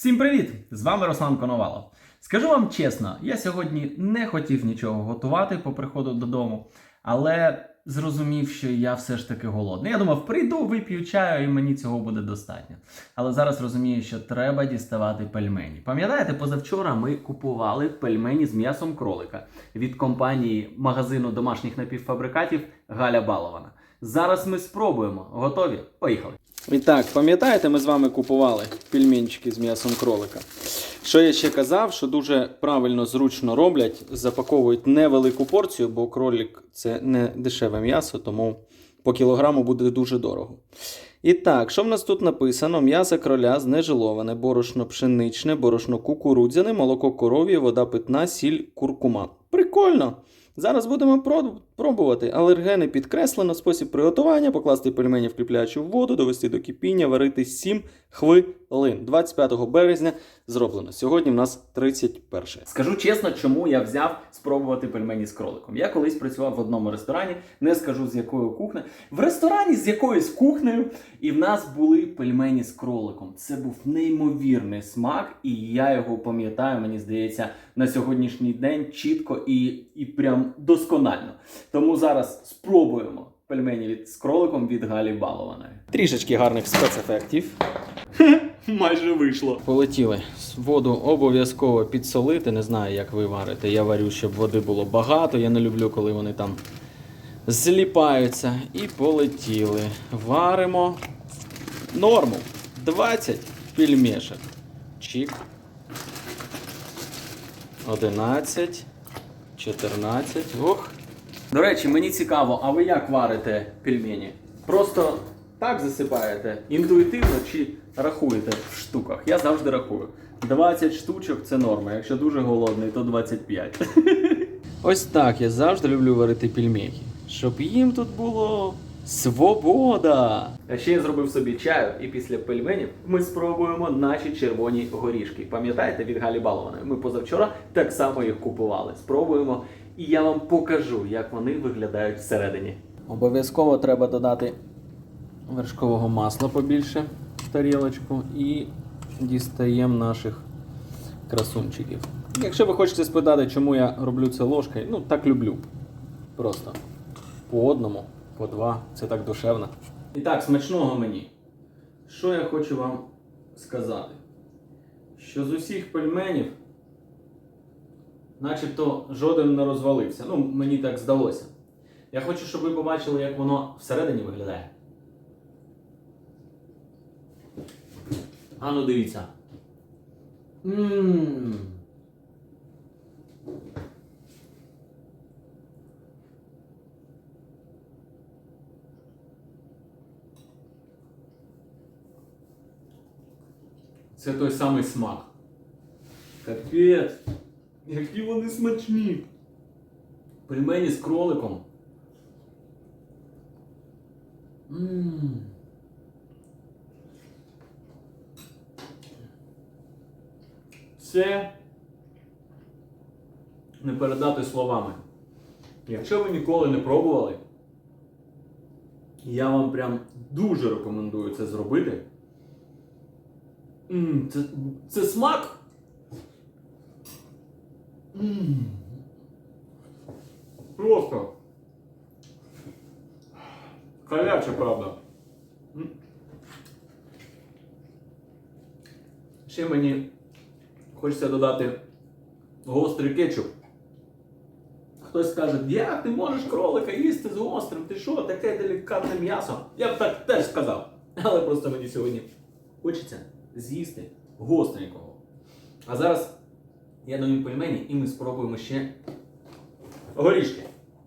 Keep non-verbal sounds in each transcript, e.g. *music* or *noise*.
Всім привіт! З вами Руслан Коновалов. Скажу вам чесно, я сьогодні не хотів нічого готувати по приходу додому, але зрозумів, що я все ж таки голодний. Я думав, прийду, вип'ю чаю, і мені цього буде достатньо. Але зараз розумію, що треба діставати пельмені. Пам'ятаєте, позавчора ми купували пельмені з м'ясом кролика від компанії магазину домашніх напівфабрикатів Галя Балована. Зараз ми спробуємо. Готові? Поїхали! І так, пам'ятаєте, ми з вами купували пельменчики з м'ясом кролика. Що я ще казав, що дуже правильно, зручно роблять, запаковують невелику порцію, бо кролик це не дешеве м'ясо, тому по кілограму буде дуже дорого. І так, що в нас тут написано? М'ясо кроля знежиловане, борошно пшеничне, борошно кукурудзяне, молоко коров'є, вода питна, сіль, куркума. Прикольно! Зараз будемо пробувати. Алергени підкреслено, спосіб приготування, покласти пельмені в кріплячу воду, довести до кипіння, варити 7 хвилин. 25 березня зроблено. Сьогодні в нас 31. Скажу чесно, чому я взяв спробувати пельмені з кроликом. Я колись працював в одному ресторані, не скажу з якою кухнею. В ресторані з якоюсь кухнею, і в нас були пельмені з кроликом. Це був неймовірний смак, і я його пам'ятаю, мені здається, на сьогоднішній день чітко і, і прям досконально. Тому зараз спробуємо пельмені від з кроликом від Галі Балованої. Трішечки гарних спецефектів. *laughs* Майже вийшло. Полетіли. Воду обов'язково підсолити. Не знаю, як ви варите. Я варю, щоб води було багато. Я не люблю, коли вони там зліпаються. І полетіли. Варимо норму. 20 пельмешок. Чик. 11. 14. Ох. До речі, мені цікаво, а ви як варите пельмені? Просто так засипаєте інтуїтивно чи рахуєте в штуках? Я завжди рахую. 20 штучок це норма. Якщо дуже голодний, то 25. *laughs* Ось так я завжди люблю варити пельмені. Щоб їм тут було свобода. А ще я зробив собі чаю, і після пельменів ми спробуємо наші червоні горішки. Пам'ятаєте від Галі Балованої? Ми позавчора так само їх купували. Спробуємо, і я вам покажу, як вони виглядають всередині. Обов'язково треба додати вершкового масла побільше в тарілочку і дістаємо наших красунчиків. Якщо ви хочете спитати, чому я роблю це ложкою, ну так люблю. Просто по одному, по два, це так душевно. І так, смачного мені. Що я хочу вам сказати? Що з усіх пельменів, начебто, жоден не розвалився. Ну, мені так здалося. Я хочу, щоб ви побачили, як воно всередині виглядає. А ну дивіться. Ммм. Це той самий смак. Капець. Які вони смачні. Пельмені з кроликом. Ммм. Це не передати словами. Якщо ви ніколи не пробували, я вам прям дуже рекомендую це зробити. М, це, це смак. М. Просто. Халяча, правда. Ще мені хочеться додати гострий кетчуп. Хтось скаже, як ти можеш кролика їсти з гострим? Ти що, таке делікатне м'ясо? Я б так теж сказав. Але просто мені сьогодні хочеться з'їсти гостренького. А зараз я даю пельмені і ми спробуємо ще горішки.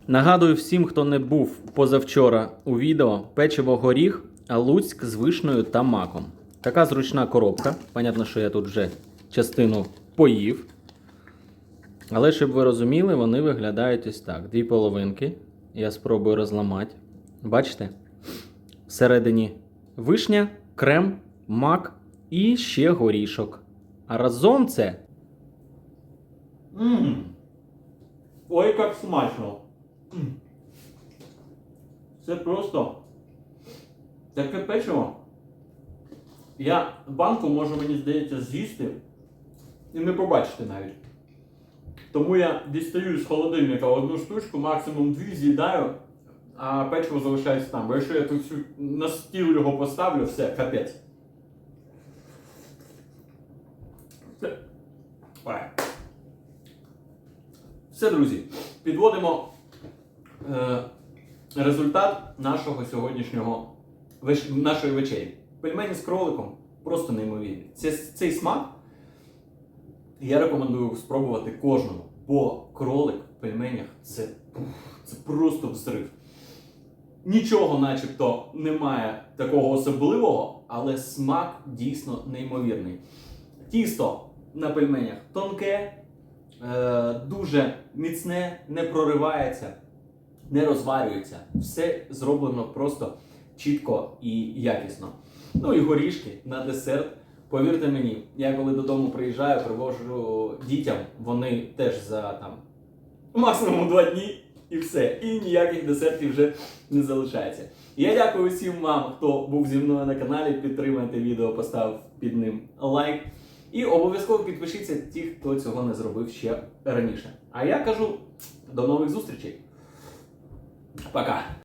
Нагадую всім, хто не був позавчора у відео, печиво горіх, а луцьк з вишнею та маком. Така зручна коробка. Понятно, що я тут вже частину поїв. Але щоб ви розуміли, вони виглядають ось так. Дві половинки. Я спробую розламати. Бачите? Всередині вишня, крем, мак і ще горішок. А разом це. Ммм. Ой, як смачно. Це просто таке печиво. Я банку можу, мені здається, з'їсти і не побачити навіть. Тому я дістаю з холодильника одну штучку, максимум дві з'їдаю, а печиво залишається там. Бо якщо я тут всю- на стіл його поставлю, все, капець. Все, друзі, підводимо е, результат нашого сьогоднішнього нашої вечері. Пельмені з кроликом просто неймовірні. Це, цей смак я рекомендую спробувати кожному, бо кролик в пельменях це, це просто взрив. Нічого, начебто, немає такого особливого, але смак дійсно неймовірний. Тісто на пельменях тонке, е, дуже міцне, не проривається, не розварюється. Все зроблено просто чітко і якісно. Ну і горішки на десерт. Повірте мені, я коли додому приїжджаю, привожу дітям, вони теж за там максимум два дні і все. І ніяких десертів вже не залишається. Я дякую всім вам, хто був зі мною на каналі. Підтримайте відео, постав під ним лайк. І обов'язково підпишіться ті, хто цього не зробив ще раніше. А я кажу до нових зустрічей. Пока!